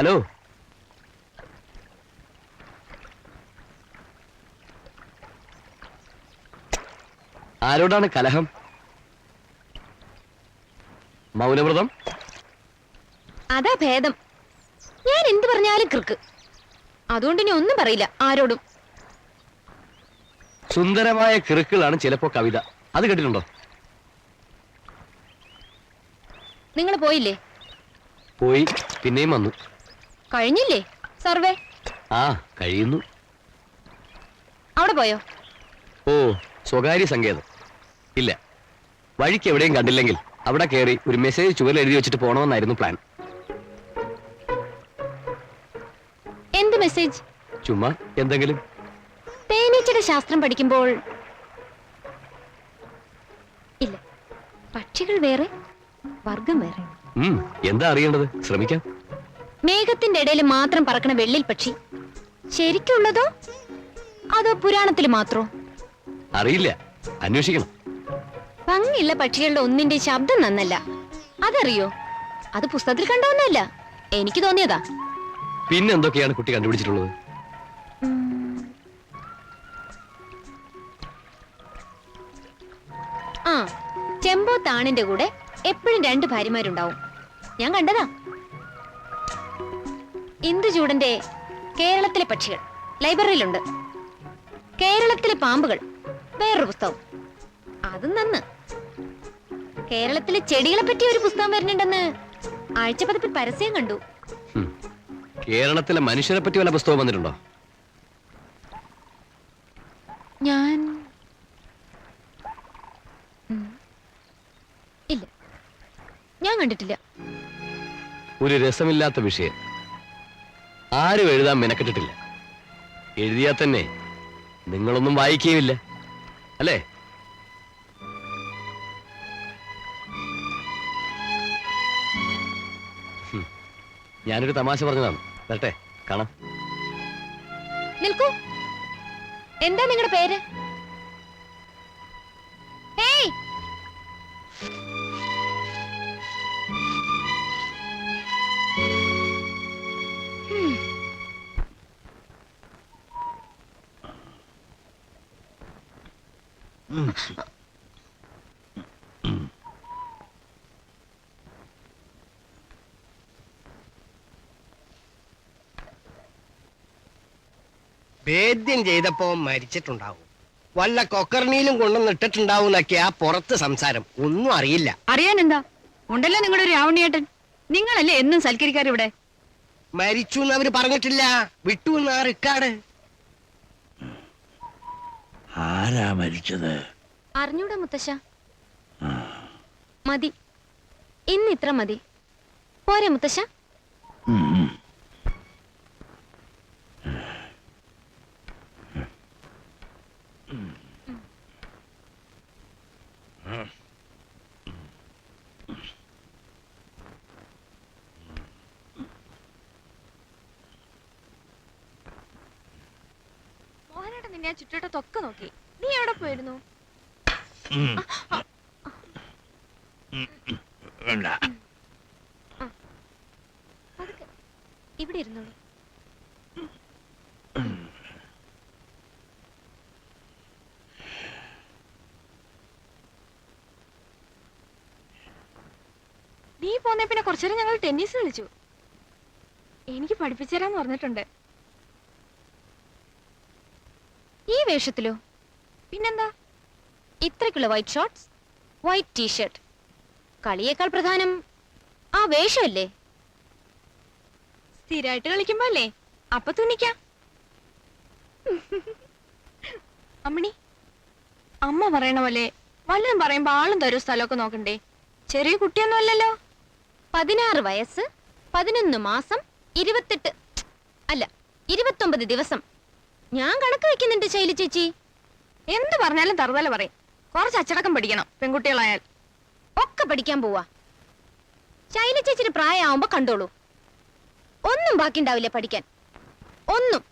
Hello. ആരോടാണ് കലഹം? മൗനവ്രതം? അതാ ഭേദം. ഞാൻ എന്ത് പറഞ്ഞാലും കൃക്ക്. അതുകൊണ്ട് ഇനി ഒന്നും പറയില്ല ആരോടും. സുന്ദരമായ കിറുക്കുകളാണ് ചിലപ്പോ കവിത. അത് കേട്ടിട്ടുണ്ടോ? നിങ്ങൾ പോയില്ലേ? പോയി പിന്നെയും വന്നു. കഴിഞ്ഞില്ലേ സർവേ? ആ കഴിയുന്നു. അവിടെ പോയോ? ഓ സ്വകാര്യ സങ്കേതം. ഇല്ല വഴിക്ക് എവിടെയും കണ്ടില്ലെങ്കിൽ അവിടെ കയറി ഒരു മെസ്സേജ് ചുവരിൽ എഴുതി വെച്ചിട്ട് പോണമെന്നായിരുന്നു പ്ലാൻ എന്ത് മെസ്സേജ് ചുമ്മാ എന്തെങ്കിലും? തേനീച്ചയുടെ ശാസ്ത്രം പഠിക്കുമ്പോൾ. ഇല്ല പക്ഷികൾ വേറെ വർഗം വേറെ. എന്താ അറിയേണ്ടത്? ശ്രമിക്കാം. മേഘത്തിന്റെ ഇടയിൽ മാത്രം പറക്കണ വെള്ളിൽ പക്ഷി. ശരിക്കുള്ളതോ അതോ പുരാണത്തിൽ മാത്രോ? അറിയില്ല. അന്വേഷിക്കണം. ഭംഗിയുള്ള പക്ഷികളുടെ ഒന്നിന്റെ ശബ്ദം നന്നല്ല. അതറിയോ? അത് പുസ്തകത്തിൽ കണ്ടോന്നല്ല എനിക്ക് തോന്നിയതാ. പിന്നെ എന്തൊക്കെയാണ് കുട്ടി കണ്ടുപിടിച്ചിട്ടുള്ളത്? ആ ചെമ്പോ താണിന്റെ കൂടെ എപ്പോഴും രണ്ട് ഭാര്യമാരുണ്ടാവും. ഞാൻ കണ്ടതാ. ഇന്ദുചൂടന്റെ കേരളത്തിലെ പക്ഷികൾ. ലൈബ്രറിയിലുണ്ട്. കേരളത്തിലെ പാമ്പുകൾ. വേറൊരു പുസ്തകം. അതും നന്ന്. കേരളത്തിലെ ചെടികളെ പറ്റി ഒരു പുസ്തകം വരുന്നുണ്ടെന്ന് ആഴ്ച പതിപ്പിൽ പരസ്യം കണ്ടു. കേരളത്തിലെ മനുഷ്യരെ പറ്റി വല്ല പുസ്തകം വന്നിട്ടുണ്ടോ? ഞാൻ ഇല്ല. ഞാൻ കണ്ടിട്ടില്ല. ഒരു രസമില്ലാത്ത വിഷയം. ആരും എഴുതാൻ മെനക്കെട്ടിട്ടില്ല. എഴുതിയാൽ തന്നെ നിങ്ങളൊന്നും വായിക്കുകയുമില്ല. അല്ലേ. ഞാനൊരു തമാശ പറഞ്ഞതാണ്. വരട്ടെ കാണാം. നിൽക്കൂ. എന്താ നിങ്ങളുടെ പേര്? ഭേദ്യം ചെയ്തപ്പോ മരിച്ചിട്ടുണ്ടാവും. വല്ല കൊക്കർണിയിലും കൊണ്ടുവന്ന് ഇട്ടിട്ടുണ്ടാവും ആ പുറത്ത് സംസാരം. ഒന്നും അറിയില്ല. അറിയാൻ എന്താ ഉണ്ടല്ലോ നിങ്ങളുടെ ഒരു രാവണിയേട്ടൻ നിങ്ങളല്ലേ എന്നും സൽക്കരിക്കാർ ഇവിടെ? മരിച്ചു എന്ന് അവർ പറഞ്ഞിട്ടില്ല. വിട്ടു എന്നാ റിക്കാർഡ് ആരാ മരിച്ചത്? അറിഞ്ഞൂടാ മുത്തശ്ശ. മതി. ഇന്ന് ഇത്ര മതി. പോരെ മുത്തശ്ശ. മോഹനേട്ടൻ നിന്നെ ചുറ്റോട്ടത്തൊക്കെ നോക്കി. നീ എവിടെ പോയിരുന്നു. വേണ്ട. ഇവിടെ ഇരുന്നോളൂ. നീ പോന്നെ പിന്നെ കുറച്ചേരം ഞങ്ങൾ ടെന്നീസ് കളിച്ചു. എനിക്ക് പഠിപ്പിച്ചു തരാന്ന് പറഞ്ഞിട്ടുണ്ട്. ഈ വേഷത്തിലോ? പിന്നെന്താ? ഇത്രയ്ക്കുള്ള വൈറ്റ് ഷോർട്സ് വൈറ്റ് ടീഷർട്ട് കളിയേക്കാൾ പ്രധാനം ആ വേഷമല്ലേ? സ്ഥിരമായിട്ട് കളിക്കുമ്പോ അല്ലേ? അപ്പൊ തുന്നിക്കാം. അമ്മണി അമ്മ പറയണ പോലെ വല്ലതും പറയുമ്പോ ആളും തരും സ്ഥലമൊക്കെ നോക്കണ്ടേ? ചെറിയ കുട്ടിയൊന്നും അല്ലല്ലോ. പതിനാറ് വയസ്സ് പതിനൊന്ന് മാസം ഇരുപത്തെട്ട് അല്ല ഇരുപത്തൊമ്പത് ദിവസം. ഞാൻ കണക്ക് വെക്കുന്നുണ്ട് ശൈലി ചേച്ചി. എന്ത് പറഞ്ഞാലും തറുതല പറയും. കുറച്ച് അച്ചടക്കം പഠിക്കണം പെൺകുട്ടികളായാൽ. ഒക്കെ പഠിക്കാൻ പോവാ. ശൈലചേച്ചിന് പ്രായമാവുമ്പോ കണ്ടോളൂ. ഒന്നും ബാക്കിണ്ടാവില്ല പഠിക്കാൻ. ഒന്നും.